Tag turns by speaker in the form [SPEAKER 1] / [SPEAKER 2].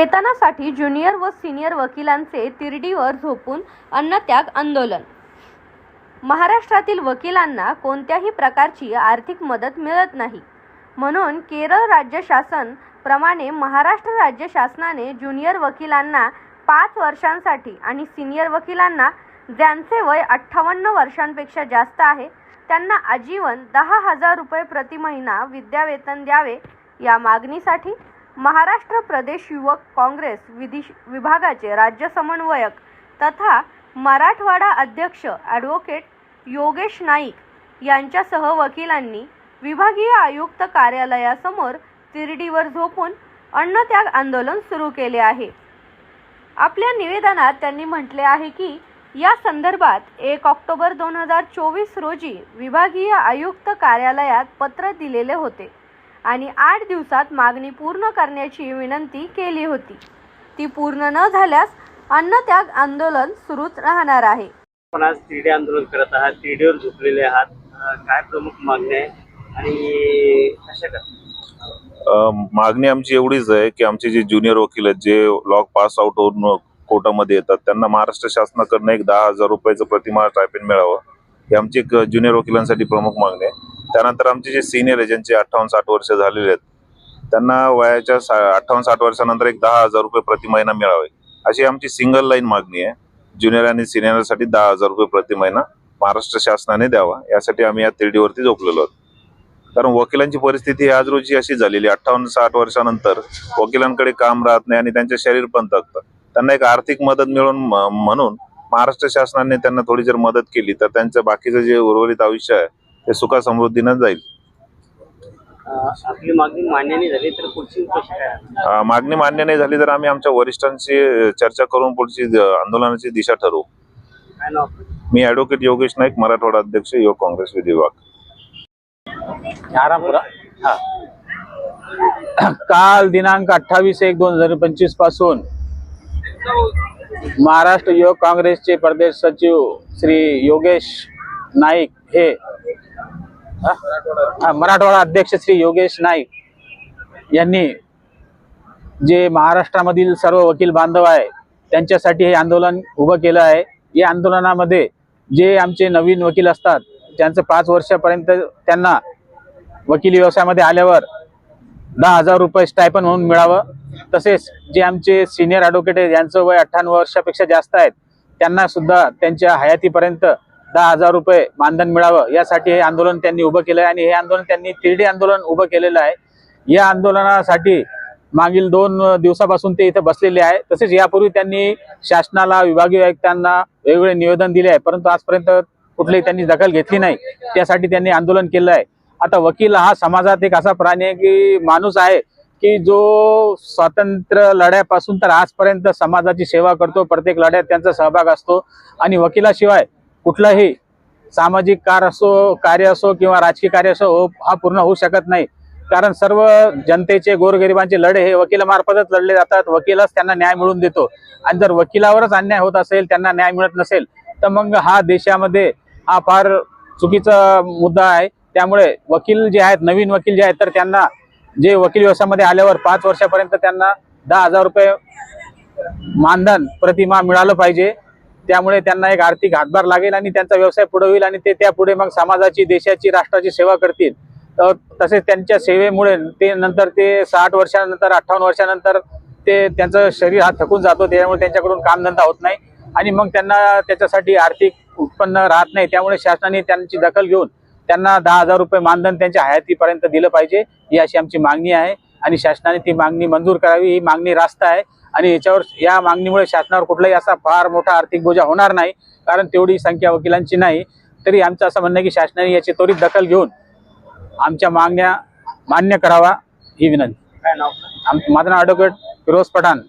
[SPEAKER 1] वेतनासाठी junior व senior वकिलांचे तिरडीवर झोपून अन्नत्याग आंदोलन. महाराष्ट्रातील वकिलांना कोणत्याही प्रकारची आर्थिक मदत मिळत नाही. म्हणून केरळ राज्य शासन प्रमाणे महाराष्ट्र राज्य शासनाने ज्युनियर वकिलांना पाच वर्षांसाठी आणि सिनियर वकिलांना ज्यांचे वय अठ्ठावन्न वर्षांपेक्षा जास्त आहे त्यांना आजीवन दहा हजार रुपये प्रति महिना विद्यावेतन द्यावे या मागणीसाठी महाराष्ट्र प्रदेश युवक काँग्रेस विदिश विभागाचे राज्य समन्वयक तथा मराठवाडा अध्यक्ष ॲडव्होकेट योगेश नाईक यांच्यासह वकिलांनी विभागीय आयुक्त कार्यालयासमोर तिरडीवर झोपून अन्नत्याग आंदोलन सुरू केले आहे. आपल्या निवेदनात त्यांनी म्हटले आहे की या संदर्भात एक ऑक्टोबर दोन हजार चोवीस रोजी विभागीय आयुक्त कार्यालयात पत्र दिलेले होते. आणि आठ दिवसात मागणी पूर्ण करण्याची विनंती केली होती. ती पूर्ण न झाल्यास अन्नत्याग आंदोलन सुरूच राहणार आहे.
[SPEAKER 2] आपण आज तिरडे आंदोलन करत आहात. तिरडीवर झोपलेले आहात. काय प्रमुख मागण्या आहे आणि कशा कर
[SPEAKER 3] अ, मागणी आमची एवढीच आहे की आमचे जे ज्युनियर वकील आहेत जे लॉ पास आउट होऊन कोर्टामध्ये येतात त्यांना महाराष्ट्र शासनाकडनं एक दहा हजार रुपयाचं प्रतिमा स्टायपेंड मिळावं. ही आमची एक ज्युनियर वकिलांसाठी प्रमुख मागणी आहे. त्यानंतर आमचे जे सिनियर आहे ज्यांचे अठ्ठावन्न साठ वर्ष झालेले आहेत त्यांना वयाच्या सा अठ्ठावन्न साठ वर्षानंतर एक दहा हजार रुपये प्रति महिना मिळावे. अशी आमची सिंगल लाईन मागणी आहे. ज्युनियर आणि सिनियरसाठी दहा हजार रुपये प्रति महिना महाराष्ट्र शासनाने द्यावा. यासाठी आम्ही या तिरडीवरती झोपलेलो आहोत. कारण वकिलांची परिस्थिती आज रोजी अशी झालेली अठ्ठावन्न साठ वर्षानंतर वकिलांकडे काम राहत नाही आणि त्यांचे शरीर पण थकतं. त्यांना एक आर्थिक मदत मिळून म- म्हणून महाराष्ट्र शासनाने त्यांना थोडी जर मदत केली तर त्यांचं बाकीचं जे उर्वरित आयुष्य आहे ते सुखा समृद्धीनं जाईल
[SPEAKER 2] आपली मागणी मान्य नाही झाली तर पुढची कशी काय
[SPEAKER 3] अं, मागणी मान्य नाही झाली तर आम्ही आमच्या वरिष्ठांशी चर्चा करून पुढची आंदोलनाची दिशा ठरवू? मी ॲडव्होकेट योगेश नाईक मराठवाडा अध्यक्ष युवक काँग्रेस विधी विभाग.
[SPEAKER 4] हा. काल दिनांक अठ्ठावीस एक दोन हजार पंचवीसपासून महाराष्ट्र युवक काँग्रेसचे प्रदेश सचिव श्री योगेश नाईक हे हा? हा, मराठवाडा अध्यक्ष श्री योगेश नाईक यांनी जे महाराष्ट्रामधील सर्व वकील बांधव आहे त्यांच्यासाठी हे आंदोलन उभं केलं आहे. या आंदोलनामध्ये जे आमचे नवीन वकील असतात ज्यांचं पाच वर्षापर्यंत त्यांना वकील व्यवसायामध्ये आल्यावर दहा हजार रुपये स्टायपन म्हणून मिळावं. तसेच जे आमचे सिनियर ॲडव्होकेट आहेत यांचं वय अठ्ठ्याण्णव वर्षापेक्षा जास्त आहेत त्यांना सुद्धा त्यांच्या हयातीपर्यंत दहा हजार रुपये मानधन मिळावं यासाठी हे आंदोलन त्यांनी उभं केलं आहे आणि हे आंदोलन त्यांनी तिरडी आंदोलन उभं केलेलं आहे. या आंदोलनासाठी मागील दोन दिवसापासून ते इथे बसलेले आहे. तसेच यापूर्वी त्यांनी शासनाला विभागीय आयुक्तांना वेगवेगळे निवेदन दिले आहे. परंतु आजपर्यंत कुठलीही त्यांनी दखल घेतली नाही. त्यासाठी त्यांनी आंदोलन केलं आहे. आता वकील हा समाजात एक असा प्राणी आहे की माणूस आहे की जो स्वातंत्र्य लढ्यापासून तर आजपर्यंत समाजाची सेवा करतो. प्रत्येक लढ्यात त्यांचा सहभाग असतो. आणि वकिलाशिवाय कुठलाही सामाजिक कार असो कार्य असो किंवा राजकीय कार्य असो हो- हा पूर्ण होऊ शकत नाही. कारण सर्व जनतेचे गोरगरिबांचे लढे हे वकिलामार्फतच लढले जातात. वकीलच त्यांना न्याय मिळवून देतो. आणि जर वकिलावरच अन्याय होत असेल त्यांना न्याय मिळत नसेल तर मग हा देशामध्ये हा फार चुकीचा मुद्दा आहे. त्यामुळे वकील जे आहेत नवीन वकील जे आहेत तर त्यांना जे वकील व्यवसायामध्ये आल्यावर पाच वर्षापर्यंत त्यांना दहा हजार रुपये मानधन प्रतिमा मिळालं पाहिजे. त्यामुळे त्यांना एक आर्थिक हातभार लागेल आणि त्यांचा व्यवसाय पुढे होईल आणि ते त्यापुढे मग समाजाची देशाची राष्ट्राची सेवा करतील. तर तसेच त्यांच्या सेवेमुळे ते नंतर ते साठ वर्षानंतर अठ्ठावन्न वर्षानंतर ते त्यांचं शरीर हा थकून जातो. त्यामुळे त्यांच्याकडून कामधंदा होत नाही. आणि मग त्यांना त्याच्यासाठी आर्थिक उत्पन्न राहत नाही. त्यामुळे शासनाने त्यांची दखल घेऊन त्यांना दहा हजार रुपये मानधन त्यांच्या हयातीपर्यंत दिलं पाहिजे. ही अशी आमची मागणी आहे. आणि शासनाने ती मागणी मंजूर करावी. ही मागणी रास्त आहे. आणि याच्यावर या मागणीमुळे शासनावर कुठलाही असा फार मोठा आर्थिक बोजा होणार नाही कारण तेवढी संख्या वकिलांची नाही. तरी आमचं असं म्हणणं आहे की शासनाने याची त्वरित दखल घेऊन आमच्या मागण्या मान्य करावा ही विनंती. माझं नाव ॲडव्होकेट फिरोज पठाण.